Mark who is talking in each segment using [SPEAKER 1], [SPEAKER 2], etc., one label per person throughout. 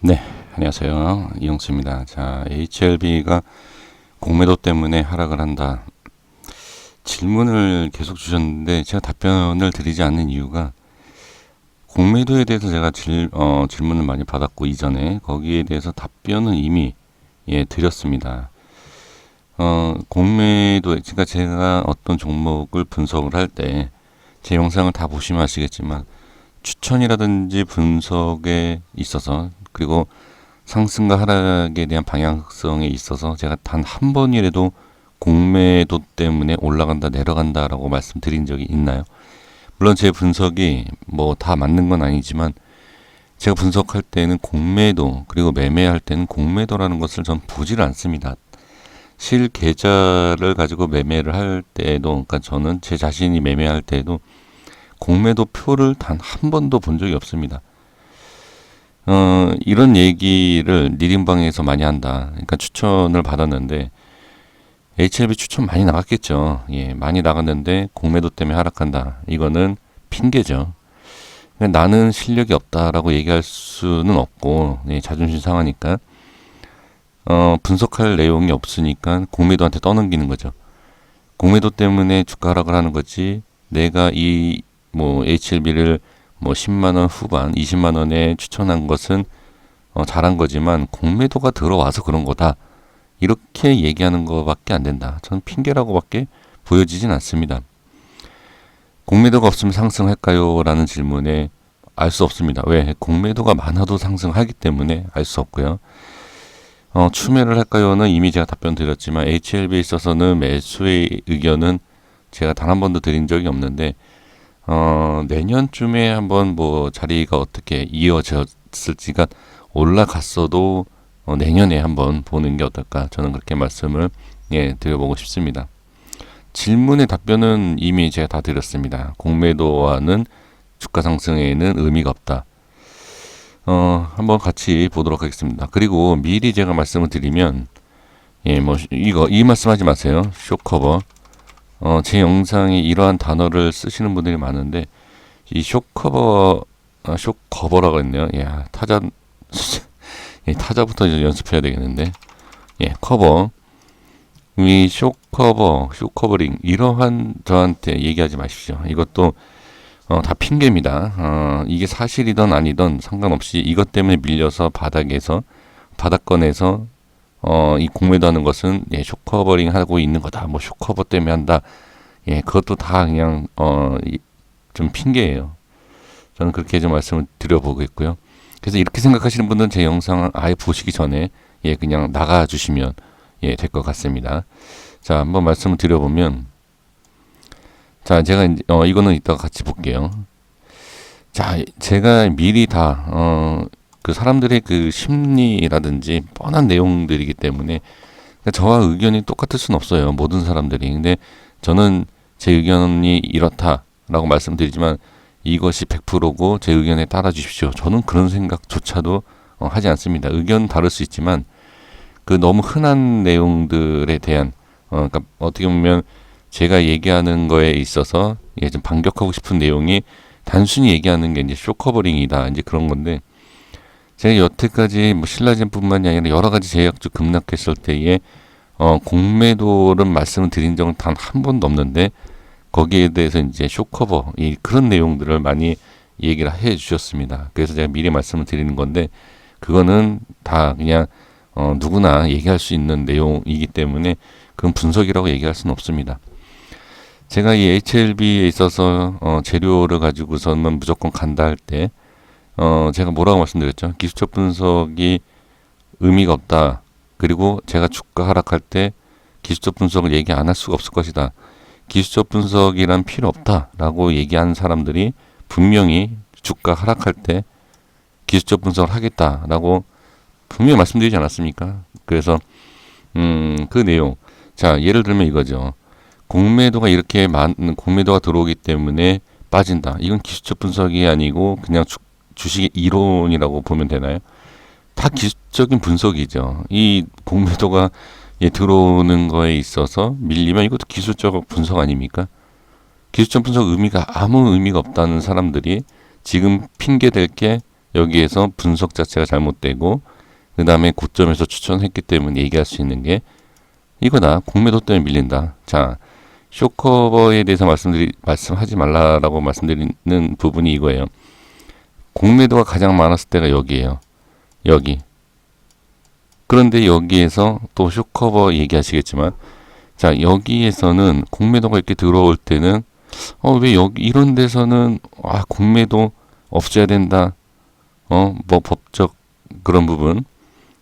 [SPEAKER 1] 네, 안녕하세요. 이영수입니다. 자, HLB가 공매도 때문에 하락을 한다. 질문을 계속 주셨는데 제가 답변을 드리지 않는 이유가 공매도에 대해서 제가 질, 어, 질문을 많이 받았고 이전에 거기에 대해서 답변은 이미 예, 드렸습니다. 어, 공매도, 그러니까 제가 어떤 종목을 분석을 할 때 제 영상을 다 보시면 아시겠지만 추천이라든지 분석에 있어서 그리고 상승과 하락에 대한 방향성에 있어서 제가 단 한 번이라도 공매도 때문에 올라간다 내려간다라고 말씀드린 적이 있나요? 물론 제 분석이 뭐 다 맞는 건 아니지만 제가 분석할 때는 공매도 그리고 매매할 때는 공매도라는 것을 전 보지를 않습니다. 실 계좌를 가지고 매매를 할 때도 그러니까 저는 제 자신이 매매할 때도 공매도 표를 단 한 번도 본 적이 없습니다. 어, 이런 얘기를 니림방에서 많이 한다. 그러니까 추천을 받았는데 HLB 추천 많이 나갔겠죠. 예, 많이 나갔는데 공매도 때문에 하락한다. 이거는 핑계죠. 그러니까 나는 실력이 없다라고 얘기할 수는 없고 예, 자존심 상하니까 어, 분석할 내용이 없으니까 공매도한테 떠넘기는 거죠. 공매도 때문에 주가 하락을 하는 거지. 내가 이 뭐 HLB를 뭐 10만 원 후반, 20만 원에 추천한 것은 어, 잘한 거지만 공매도가 들어와서 그런 거다. 이렇게 얘기하는 것밖에 안 된다. 저는 핑계라고밖에 보여지진 않습니다. 공매도가 없으면 상승할까요? 라는 질문에 알 수 없습니다. 왜? 공매도가 많아도 상승하기 때문에 알 수 없고요. 어, 추매를 할까요?는 이미 제가 답변 드렸지만 HLB에 있어서는 매수의 의견은 제가 단 한 번도 드린 적이 없는데 어, 내년쯤에 한번 뭐 자리가 어떻게 이어졌을지가 올라갔어도 어, 내년에 한번 보는 게 어떨까 저는 그렇게 말씀을 예, 드려보고 싶습니다. 질문의 답변은 이미 제가 다 드렸습니다. 공매도와는 주가 상승에는 의미가 없다. 어, 한번 같이 보도록 하겠습니다. 그리고 미리 제가 말씀을 드리면, 예, 뭐, 이거, 이 말씀 하지 마세요. 쇼커버. 어, 제 영상에 이러한 단어를 쓰시는 분들이 많은데, 이 쇼커버, 아, 쇼커버라고 했네요. 야, 타자, 예, 타자부터 이제 연습해야 되겠는데, 예, 커버. 이 쇼커버, 쇼커버링, 이러한 저한테 얘기하지 마십시오. 이것도 어, 다 핑계입니다. 어, 이게 사실이든 아니든 상관없이 이것 때문에 밀려서 바닥에서 바닥권에서 어, 이 공매도 하는 것은 예, 쇼커버링 하고 있는 거다. 뭐 쇼커버 때문에 한다. 예, 그것도 다 그냥 어, 이, 좀 핑계예요. 저는 그렇게 좀 말씀을 드려보고 있고요. 그래서 이렇게 생각하시는 분들은 제 영상 아예 보시기 전에 예, 그냥 나가 주시면 예, 될 것 같습니다. 자, 한번 말씀을 드려보면 자, 제가 이제, 어, 이거는 이따가 같이 볼게요. 자, 제가 미리 다, 어, 그 사람들의 그 심리라든지 뻔한 내용들이기 때문에 그러니까 저와 의견이 똑같을 수는 없어요. 모든 사람들이. 근데 저는 제 의견이 이렇다라고 말씀드리지만 이것이 100%고 제 의견에 따라 주십시오. 저는 그런 생각조차도 어, 하지 않습니다. 의견 다를 수 있지만 그 너무 흔한 내용들에 대한 어, 그러니까 어떻게 보면 제가 얘기하는 거에 있어서 예, 좀 반격하고 싶은 내용이 단순히 얘기하는 게 이제 쇼커버링이다. 이제 그런 건데 제가 여태까지 뭐 신라젠뿐만이 아니라 여러 가지 제약주 급락했을 때에 어, 공매도를 말씀을 드린 적은 단 한 번도 없는데 거기에 대해서 이제 쇼커버 이 그런 내용들을 많이 얘기를 해 주셨습니다. 그래서 제가 미리 말씀을 드리는 건데 그거는 다 그냥 어, 누구나 얘기할 수 있는 내용이기 때문에 그건 분석이라고 얘기할 수는 없습니다. 제가 이 HLB에 있어서 어, 재료를 가지고서는 무조건 간다 할 때, 어, 제가 뭐라고 말씀드렸죠? 기술적 분석이 의미가 없다. 그리고 제가 주가 하락할 때 기술적 분석을 얘기 안 할 수가 없을 것이다. 기술적 분석이란 필요 없다라고 얘기한 사람들이 분명히 주가 하락할 때 기술적 분석을 하겠다라고 분명히 말씀드리지 않았습니까? 그래서 음, 그 내용. 자, 예를 들면 이거죠. 공매도가 이렇게 많은 공매도가 들어오기 때문에 빠진다. 이건 기술적 분석이 아니고 그냥 주, 주식의 이론이라고 보면 되나요? 다 기술적인 분석이죠. 이 공매도가 예, 들어오는 거에 있어서 밀리면 이것도 기술적 분석 아닙니까? 기술적 분석 의미가 아무 의미가 없다는 사람들이 지금 핑계 댈게 여기에서 분석 자체가 잘못되고 그 다음에 고점에서 추천했기 때문에 얘기할 수 있는 게 이거다. 공매도 때문에 밀린다. 자, 쇼커버에 대해서 말씀드리, 말씀하지 말라라고 말씀드리는 부분이 이거예요. 공매도가 가장 많았을 때가 여기에요. 여기. 그런데 여기에서 또 쇼커버 얘기하시겠지만, 자, 여기에서는 공매도가 이렇게 들어올 때는, 어, 왜 여기, 이런 데서는, 아, 공매도 없애야 된다. 어, 뭐, 법적 그런 부분,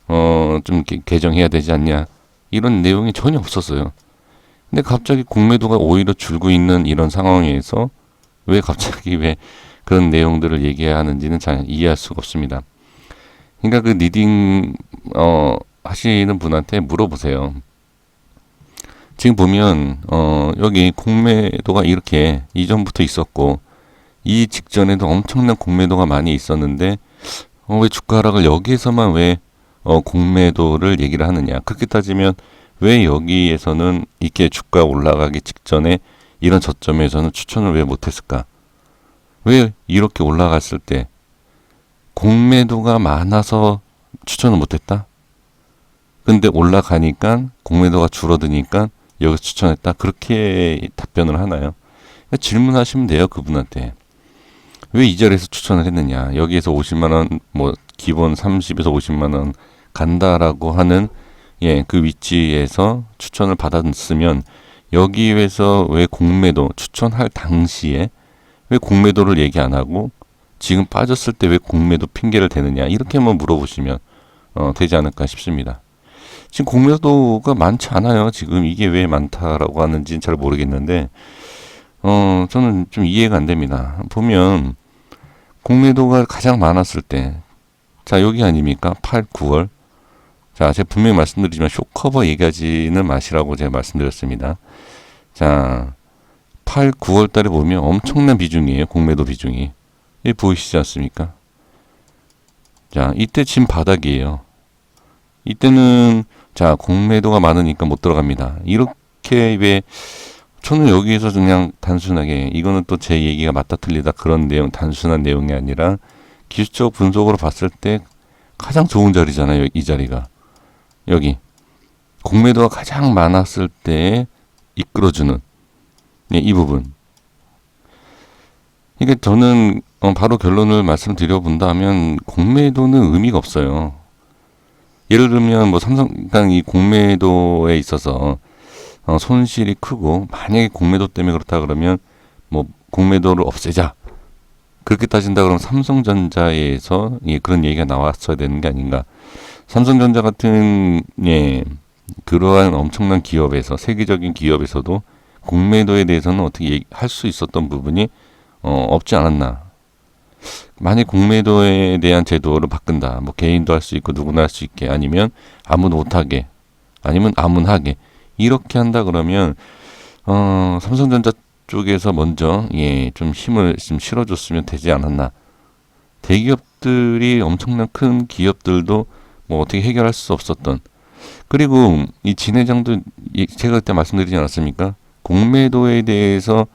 [SPEAKER 1] 어, 좀 개- 개정해야 되지 않냐. 이런 내용이 전혀 없었어요. 근데 갑자기 공매도가 오히려 줄고 있는 이런 상황에서 왜 갑자기 왜 그런 내용들을 얘기해야 하는지는 잘 이해할 수가 없습니다. 그러니까 그 리딩 어 하시는 분한테 물어보세요. 지금 보면 어 여기 공매도가 이렇게 이전부터 있었고 이 직전에도 엄청난 공매도가 많이 있었는데 어 왜 주가 하락을 여기에서만 왜 어, 공매도를 얘기를 하느냐. 그렇게 따지면 왜 여기에서는 이렇게 주가 올라가기 직전에 이런 저점에서는 추천을 왜 못했을까? 왜 이렇게 올라갔을 때 공매도가 많아서 추천을 못했다? 근데 올라가니까 공매도가 줄어드니까 여기서 추천했다? 그렇게 답변을 하나요? 질문하시면 돼요, 그분한테. 왜 이 자리에서 추천을 했느냐? 여기에서 50만 원, 뭐 기본 30에서 50만 원 간다라고 하는 예, 그 위치에서 추천을 받았으면 여기에서 왜 공매도 추천할 당시에 왜 공매도를 얘기 안 하고 지금 빠졌을 때 왜 공매도 핑계를 대느냐 이렇게만 물어보시면 어, 되지 않을까 싶습니다. 지금 공매도가 많지 않아요. 지금 이게 왜 많다라고 하는지는 잘 모르겠는데 어, 저는 좀 이해가 안 됩니다. 보면 공매도가 가장 많았을 때 자, 여기 아닙니까? 8, 9월. 자, 제가 분명히 말씀드리지만 쇼커버 얘기하지는 마시라고 제가 말씀드렸습니다. 자, 8, 9월 달에 보면 엄청난 비중이에요. 공매도 비중이. 이 보이시지 않습니까? 자, 이때 진 바닥이에요. 이때는 자, 공매도가 많으니까 못 들어갑니다. 이렇게 왜 저는 여기에서 그냥 단순하게 이거는 또 제 얘기가 맞다 틀리다 그런 내용 단순한 내용이 아니라 기술적 분석으로 봤을 때 가장 좋은 자리잖아요. 이 자리가. 여기. 공매도가 가장 많았을 때 이끌어주는 네, 이 부분. 이게 저는 어, 바로 결론을 말씀드려 본다면 공매도는 의미가 없어요. 예를 들면 뭐 삼성 그러니까 이 공매도에 있어서 어, 손실이 크고 만약에 공매도 때문에 그렇다 그러면 뭐 공매도를 없애자 그렇게 따진다 그러면 삼성전자에서 예, 그런 얘기가 나왔어야 되는 게 아닌가. 삼성전자 같은 예, 그러한 엄청난 기업에서 세계적인 기업에서도 공매도에 대해서는 어떻게 할 수 있었던 부분이 어, 없지 않았나. 만약 공매도에 대한 제도를 바꾼다. 뭐 개인도 할 수 있고 누구나 할 수 있게 아니면 아무도 못하게 아니면 아문하게 이렇게 한다 그러면 어, 삼성전자 쪽에서 먼저 예, 좀 힘을 좀 실어줬으면 되지 않았나. 대기업들이 엄청난 큰 기업들도 뭐 어떻게 해결할 수 없었던 그리고 이 진회장도 이- 제가 그때 말씀드리지 않았습니까? 공매도에 대해서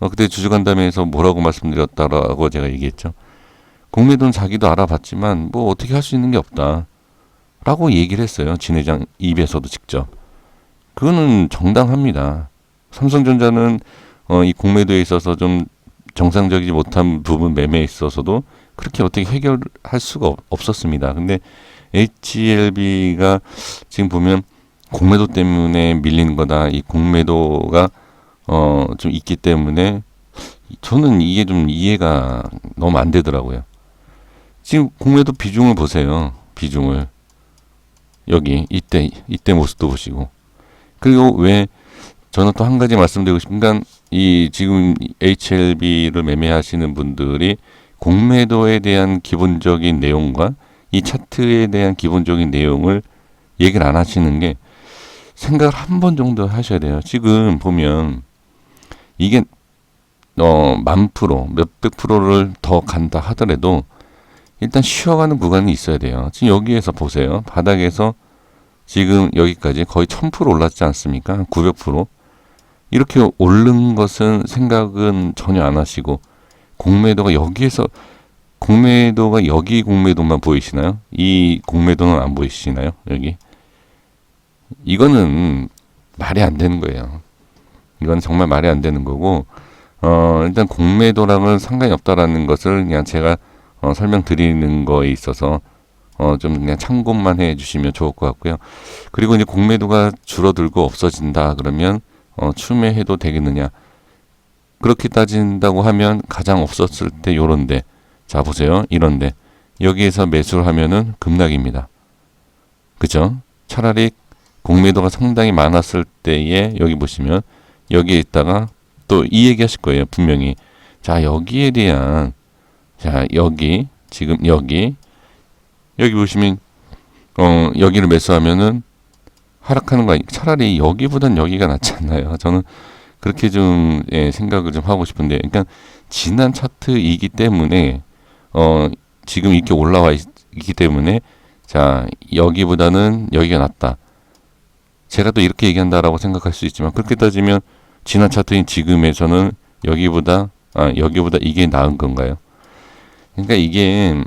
[SPEAKER 1] 어, 그때 주주간담회에서 뭐라고 말씀드렸다라고 제가 얘기했죠. 공매도는 자기도 알아봤지만 뭐 어떻게 할 수 있는 게 없다. 라고 얘기를 했어요. 진 회장 입에서도 직접. 그거는 정당합니다. 삼성전자는 어, 이 공매도에 있어서 좀 정상적이지 못한 부분 매매에 있어서도 그렇게 어떻게 해결할 수가 없, 없었습니다. 근데 HLB가 지금 보면 공매도 때문에 밀리는 거다. 이 공매도가 어, 좀 있기 때문에 저는 이게 좀 이해가 너무 안 되더라고요. 지금 공매도 비중을 보세요. 비중을. 여기 이때 이때 모습도 보시고. 그리고 왜 저는 또 한 가지 말씀드리고 싶은 건이 지금 HLB를 매매하시는 분들이 공매도에 대한 기본적인 내용과 이 차트에 대한 기본적인 내용을 얘기를 안 하시는 게 생각을 한 번 정도 하셔야 돼요. 지금 보면 이게 어, 만 프로, 몇백 프로를 더 간다 하더라도 일단 쉬어가는 구간이 있어야 돼요. 지금 여기에서 보세요. 바닥에서 지금 여기까지 거의 1000% 올랐지 않습니까? 한 900%. 이렇게 오른 것은 생각은 전혀 안 하시고 공매도가 여기에서 공매도가 여기 공매도만 보이시나요? 이 공매도는 안 보이시나요? 여기 이거는 말이 안 되는 거예요. 이건 정말 말이 안 되는 거고 어 일단 공매도랑은 상관이 없다라는 것을 그냥 제가 어, 설명드리는 거에 있어서 어, 좀 그냥 참고만 해 주시면 좋을 것 같고요. 그리고 이제 공매도가 줄어들고 없어진다 그러면 어, 추매해도 되겠느냐? 그렇게 따진다고 하면 가장 없었을 때 요런데 자 보세요 이런데 여기에서 매수를 하면은 급락입니다. 그죠? 차라리 공매도가 상당히 많았을 때에 여기 보시면 여기에 있다가 또 이 얘기 하실 거예요 분명히 자 여기에 대한 자 여기 지금 여기 여기 보시면 어 여기를 매수하면은 하락하는 거 아니 차라리 여기보단 여기가 낫지 않나요? 저는 그렇게 좀 예, 생각을 좀 하고 싶은데 그러니까 지난 차트이기 때문에 어 지금 이렇게 올라와 있, 기 때문에 자 여기보다는 여기가 낫다. 제가 또 이렇게 얘기한다라고 생각할 수 있지만 그렇게 따지면 지난 차트인 지금에서는 여기보다 아 여기보다 이게 나은 건가요? 그러니까 이게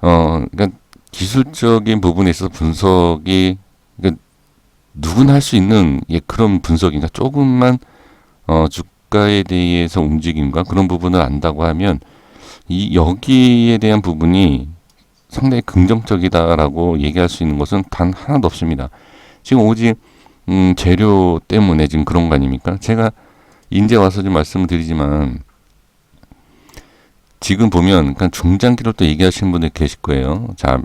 [SPEAKER 1] 어 그러니까 기술적인 부분에 있어서 분석이 그러니까 누구나 할 수 있는 예, 그런 분석인가 조금만 어 주가에 대해서 움직임과 그런 부분을 안다고 하면 이 여기에 대한 부분이 상당히 긍정적이다라고 얘기할 수 있는 것은 단 하나도 없습니다. 지금 오직 음, 재료 때문에 지금 그런 거 아닙니까? 제가 인제 와서 좀 말씀을 드리지만 지금 보면 그러니까 중장기로 또 얘기하시는 분들 계실 거예요. 자,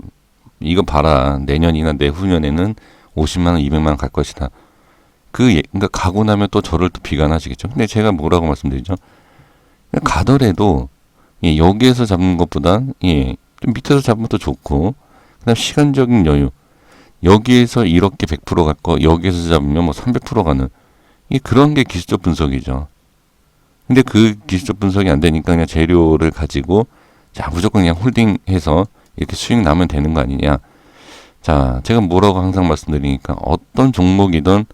[SPEAKER 1] 이거 봐라. 내년이나 내후년에는 50만 원, 200만 원 갈 것이다. 그 예, 그러니까 가고 나면 또 저를 또 비관하시겠죠. 근데 제가 뭐라고 말씀드리죠? 가더라도 예, 여기에서 잡는 것보다 예, 좀 밑에서 잡으면 더 좋고 그다음 시간적인 여유. 여기에서 이렇게 100%갈 거, 여기에서 잡으면 뭐 300% 가는 이 그런 게 기술적 분석이죠. 근데 그 기술적 분석이 안 되니까 그냥 재료를 가지고 자 무조건 그냥 홀딩해서 이렇게 수익 나면 되는 거 아니냐. 자 제가 뭐라고 항상 말씀드리니까 어떤 종목이든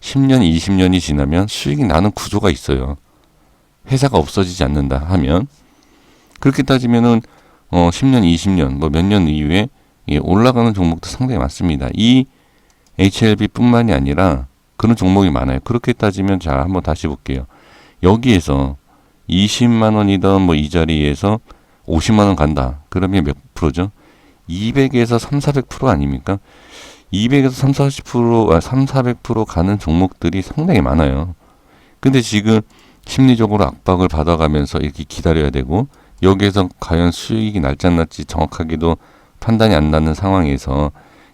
[SPEAKER 1] 10년, 20년이 지나면 수익이 나는 구조가 있어요. 회사가 없어지지 않는다 하면 그렇게 따지면은 어 10년, 20년 뭐 몇 년 이후에 예, 올라가는 종목도 상당히 많습니다. 이 HLB뿐만이 아니라 그런 종목이 많아요. 그렇게 따지면 자 한번 다시 볼게요. 여기에서 20만 원이던 뭐 이 자리에서 50만 원 간다. 그러면 몇 프로죠? 200에서 3, 400% 아닙니까? 200에서 3, 40%, 아, 3, 400% 가는 종목들이 상당히 많아요. 근데 지금 심리적으로 압박을 받아가면서 이렇게 기다려야 되고 여기에서 과연 수익이 날지 안 날지 정확하게도 판단이 안 나는 상황에서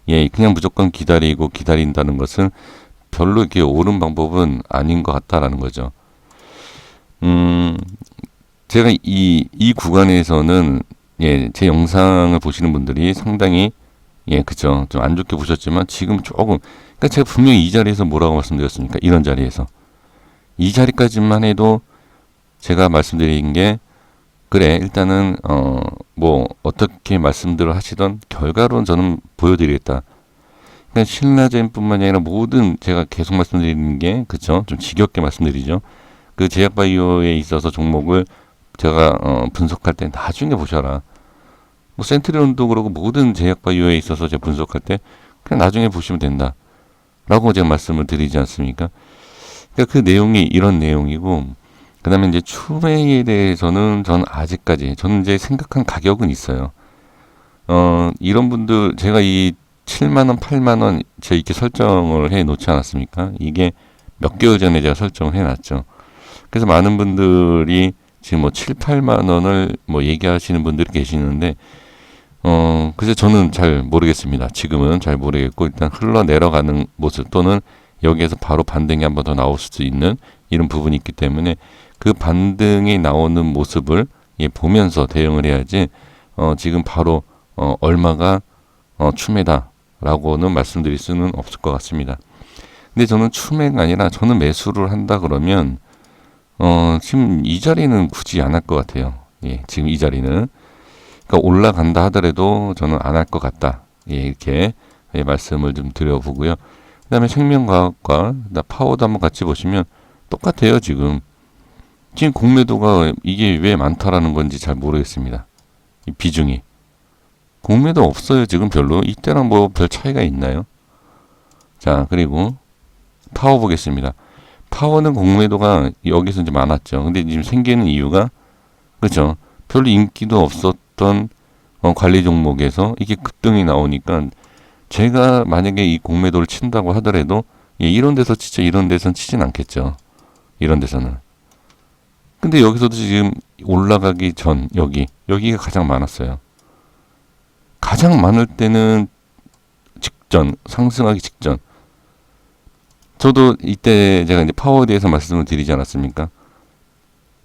[SPEAKER 1] 예, 그냥 무조건 기다리고 기다린다는 것은 별로 이렇게 옳은 방법은 아닌 것 같다라는 거죠. 음, 제가 이, 이 구간에서는, 예, 제 영상을 보시는 분들이 상당히, 예, 그죠. 좀 안 좋게 보셨지만 지금 조금, 그러니까 제가 분명히 이 자리에서 뭐라고 말씀드렸습니까? 이런 자리에서. 이 자리까지만 해도 제가 말씀드린 게, 그래, 일단은, 어, 뭐, 어떻게 말씀들을 하시던 결과론 저는 보여드리겠다. 그러니까 신라젠 뿐만이 아니라 모든 제가 계속 말씀드리는 게, 그쵸? 좀 지겹게 말씀드리죠. 그 제약바이오에 있어서 종목을 제가 어, 분석할 때 나중에 보셔라. 뭐 센트리온도 그러고 모든 제약바이오에 있어서 제가 분석할 때 그냥 나중에 보시면 된다. 라고 제가 말씀을 드리지 않습니까? 그러니까 그 내용이 이런 내용이고 그 다음에 이제 추매에 대해서는 저는 아직까지 저는 이제 생각한 가격은 있어요. 어, 이런 분들 제가 이 7만원, 8만원 제가 이렇게 설정을 해 놓지 않았습니까? 이게 몇 개월 전에 제가 설정을 해 놨죠. 그래서 많은 분들이 지금 뭐 7, 8만 원을 뭐 얘기하시는 분들이 계시는데 어 그래서 저는 잘 모르겠습니다. 지금은 잘 모르겠고 일단 흘러 내려가는 모습 또는 여기에서 바로 반등이 한 번 더 나올 수도 있는 이런 부분이 있기 때문에 그 반등이 나오는 모습을 예, 보면서 대응을 해야지 어 지금 바로 어 얼마가 어 추매다라고는 말씀드릴 수는 없을 것 같습니다. 근데 저는 추매가 아니라 저는 매수를 한다 그러면 어, 지금 이 자리는 굳이 안 할 것 같아요. 예, 지금 이 자리는. 그러니까 올라간다 하더라도 저는 안 할 것 같다. 예, 이렇게 예, 말씀을 좀 드려보고요. 그 다음에 생명과학과 파워도 한번 같이 보시면 똑같아요, 지금. 지금 공매도가 이게 왜 많다라는 건지 잘 모르겠습니다. 이 비중이. 공매도 없어요. 지금 별로. 이때랑 뭐 별 차이가 있나요? 자, 그리고 파워 보겠습니다. 파워는 공매도가 여기서 이제 많았죠. 근데 지금 생기는 이유가 그렇죠. 별로 인기도 없었던 어, 관리 종목에서 이게 급등이 나오니까 제가 만약에 이 공매도를 친다고 하더라도 예, 이런 데서 치죠. 이런 데서는 치진 않겠죠. 이런 데서는. 근데 여기서도 지금 올라가기 전 여기 여기가 가장 많았어요. 가장 많을 때는 직전 상승하기 직전. 저도 이때 제가 이제 파워에 대해서 말씀을 드리지 않았습니까?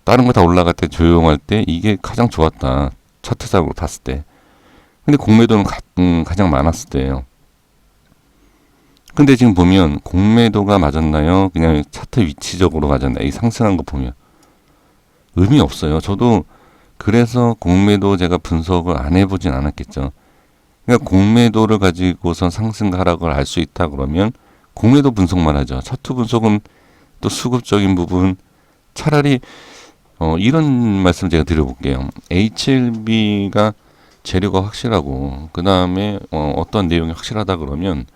[SPEAKER 1] 다른 거 다 올라갈 때 조용할 때 이게 가장 좋았다. 차트상으로 봤을 때. 근데 공매도는 가, 음, 가장 많았을 때예요. 근데 지금 보면 공매도가 맞았나요? 그냥 차트 위치적으로 맞았나요? 이 상승한 거 보면 의미 없어요. 저도 그래서 공매도 제가 분석을 안 해보진 않았겠죠. 그러니까 공매도를 가지고서 상승 하락을 알 수 있다 그러면 공매도 분석만 하죠. 차트 분석은 또 수급적인 부분 차라리 어, 이런 말씀 제가 드려볼게요. HLB가 재료가 확실하고 그 다음에 어, 어떤 내용이 확실하다 그러면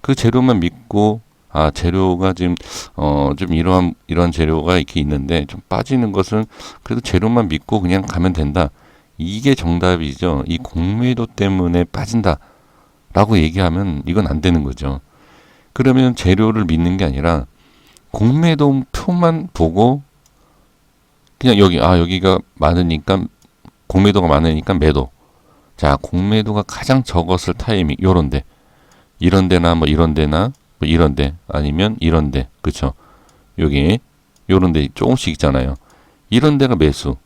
[SPEAKER 1] 그 재료만 믿고 아 재료가 지금 어 좀 이러한 이런 재료가 이렇게 있는데 좀 빠지는 것은 그래도 재료만 믿고 그냥 가면 된다. 이게 정답이죠. 이 공매도 때문에 빠진다라고 얘기하면 이건 안 되는 거죠. 그러면 재료를 믿는 게 아니라 공매도 표만 보고 그냥 여기 아 여기가 많으니까 공매도가 많으니까 매도. 자 공매도가 가장 적었을 타이밍 요런데 이런 데나 뭐 이런 데나 뭐 이런 데 아니면 이런 데. 그쵸? 여기 요런 데 조금씩 있잖아요. 이런 데가 매수.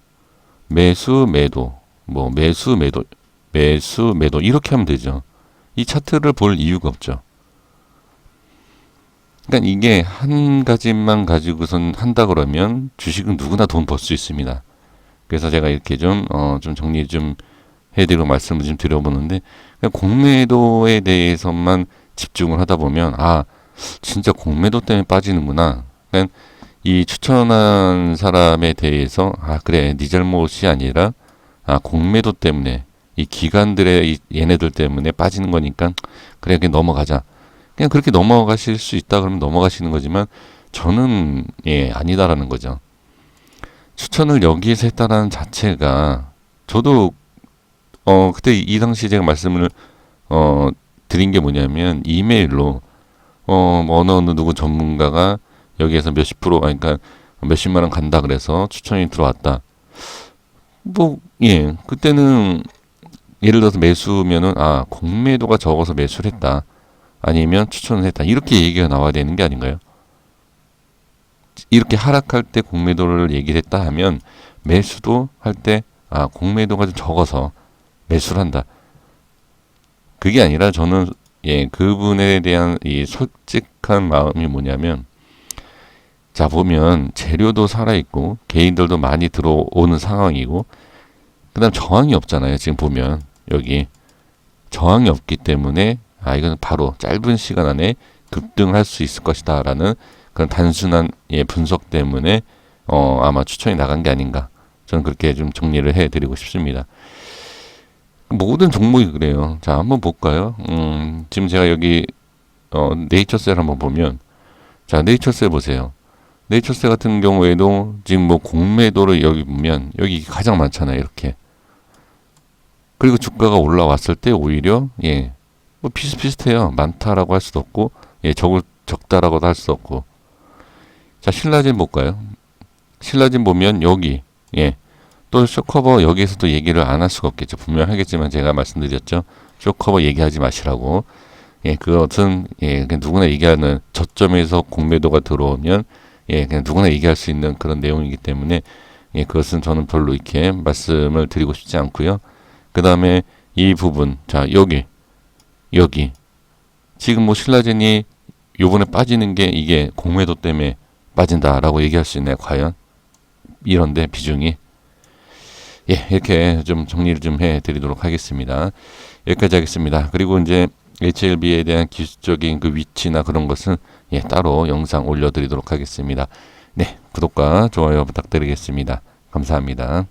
[SPEAKER 1] 매수 매도. 뭐 매수 매도 매수 매도. 이렇게 하면 되죠. 이 차트를 볼 이유가 없죠. 그러니까 이게 한 가지만 가지고선 한다 그러면 주식은 누구나 돈 벌 수 있습니다. 그래서 제가 이렇게 좀어좀 정리 좀 해드리고 말씀을 좀 드려보는데 공매도에 대해서만 집중을 하다 보면 아 진짜 공매도 때문에 빠지는구나. 그러니까 이 추천한 사람에 대해서 아 그래 네 잘못이 아니라 아 공매도 때문에 이 기관들의 이 얘네들 때문에 빠지는 거니까 그래 그냥 넘어가자. 그냥 그렇게 넘어가실 수 있다 그러면 넘어가시는 거지만 저는 예 아니다라는 거죠. 추천을 여기에서 했다라는 자체가 저도 어 그때 이 당시 제가 말씀을 어 드린 게 뭐냐면 이메일로 어 어느 어느 누구 전문가가 여기에서 몇십 프로 아니, 그러니까 몇십만 원 간다 그래서 추천이 들어왔다. 뭐 예, 그때는 예를 들어서 매수면은 아 공매도가 적어서 매수를 했다. 아니면 추천을 했다. 이렇게 얘기가 나와야 되는 게 아닌가요? 이렇게 하락할 때 공매도를 얘기를 했다 하면 매수도 할 때 아 공매도가 좀 적어서 매수를 한다. 그게 아니라 저는 예, 그분에 대한 이 솔직한 마음이 뭐냐면 자 보면 재료도 살아 있고 개인들도 많이 들어오는 상황이고 그다음 저항이 없잖아요. 지금 보면 여기 저항이 없기 때문에 아 이거는 바로 짧은 시간 안에 급등할 수 있을 것이다라는 그런 단순한 예, 분석 때문에 어 아마 추천이 나간 게 아닌가 저는 그렇게 좀 정리를 해드리고 싶습니다. 모든 종목이 그래요. 자, 한번 볼까요? 음, 지금 제가 여기 어, 네이처셀 한번 보면 자, 네이처셀 보세요. 네이처셀 같은 경우에도 지금 뭐 공매도를 여기 보면 여기 가장 많잖아요. 이렇게. 그리고 주가가 올라왔을 때 오히려 예. 뭐 비슷비슷해요. 많다라고 할 수도 없고 예, 적을 적다라고도 할 수 없고. 자, 신라진 볼까요? 신라진 보면 여기 예. 또 쇼커버 여기에서도 얘기를 안 할 수가 없겠죠. 분명하겠지만 제가 말씀드렸죠. 쇼커버 얘기하지 마시라고. 예, 그것은 예, 그냥 누구나 얘기하는 저점에서 공매도가 들어오면 예, 그냥 누구나 얘기할 수 있는 그런 내용이기 때문에 예, 그것은 저는 별로 이렇게 말씀을 드리고 싶지 않고요. 그 다음에 이 부분, 자 여기 여기 지금 뭐 신라젠이 요번에 빠지는 게 이게 공매도 때문에 빠진다라고 얘기할 수 있나요? 과연 이런데 비중이 예, 이렇게 좀 정리를 좀 해 드리도록 하겠습니다. 여기까지 하겠습니다. 그리고 이제 HLB에 대한 기술적인 그 위치나 그런 것은 예, 따로 영상 올려 드리도록 하겠습니다. 네, 구독과 좋아요 부탁드리겠습니다. 감사합니다.